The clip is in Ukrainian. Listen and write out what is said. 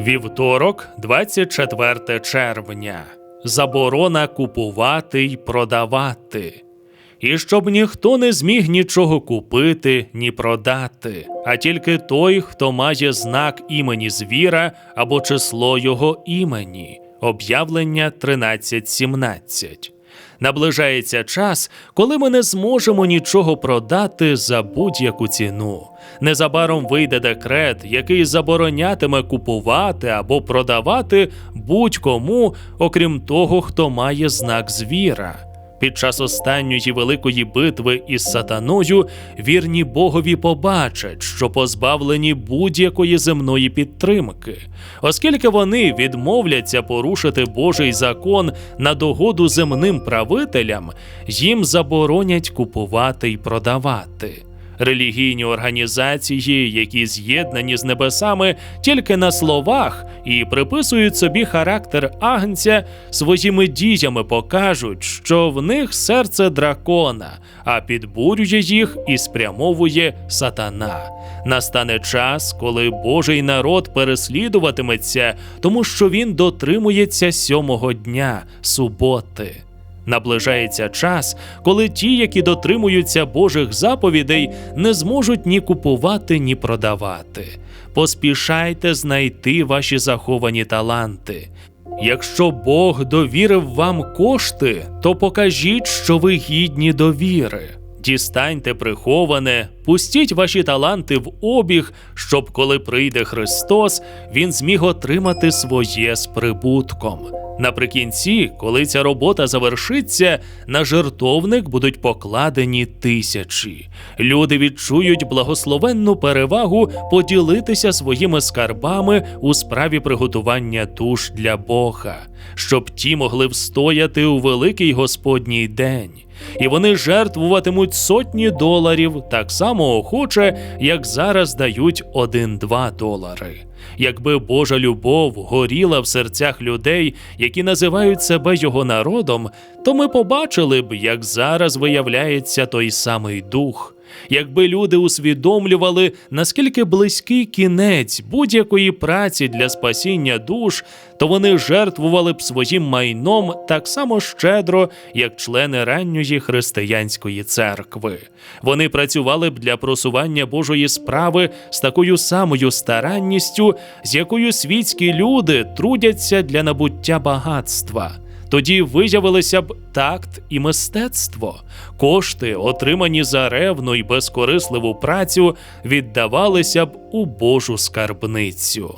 Вівторок, 24 червня. Заборона купувати й продавати. І щоб ніхто не зміг нічого купити ні продати, а тільки той, хто має знак імені звіра або число його імені. Об'явлення 13.17. Наближається час, коли ми не зможемо нічого продати за будь-яку ціну. Незабаром вийде декрет, який заборонятиме купувати або продавати будь-кому, окрім того, хто має знак звіра. Під час останньої великої битви із сатаною вірні Богові побачать, що позбавлені будь-якої земної підтримки, оскільки вони відмовляться порушити Божий закон на догоду земним правителям, їм заборонять купувати й продавати. Релігійні організації, які з'єднані з небесами тільки на словах і приписують собі характер агнця, своїми діями покажуть, що в них серце дракона, а підбурює їх і спрямовує сатана. Настане час, коли Божий народ переслідуватиметься, тому що він дотримується сьомого дня суботи. Наближається час, коли ті, які дотримуються Божих заповідей, не зможуть ні купувати, ні продавати. Поспішайте знайти ваші заховані таланти. Якщо Бог довірив вам кошти, то покажіть, що ви гідні довіри. Дістаньте приховане, пустіть ваші таланти в обіг, щоб коли прийде Христос, він зміг отримати своє з прибутком. Наприкінці, коли ця робота завершиться, на жертовник будуть покладені тисячі. Люди відчують благословенну перевагу поділитися своїми скарбами у справі приготування душ для Бога, щоб ті могли встояти у великий Господній день. І вони жертвуватимуть сотні доларів так само охоче, як зараз дають 1-2 долари. Якби Божа любов горіла в серцях людей, які називають себе його народом, то ми побачили б, як зараз виявляється той самий дух. Якби люди усвідомлювали, наскільки близький кінець будь-якої праці для спасіння душ, то вони жертвували б своїм майном так само щедро, як члени ранньої християнської церкви. Вони працювали б для просування Божої справи з такою самою старанністю, з якою світські люди трудяться для набуття багатства. Тоді виявилися б такт і мистецтво. Кошти, отримані за ревну і безкорисливу працю, віддавалися б у Божу скарбницю.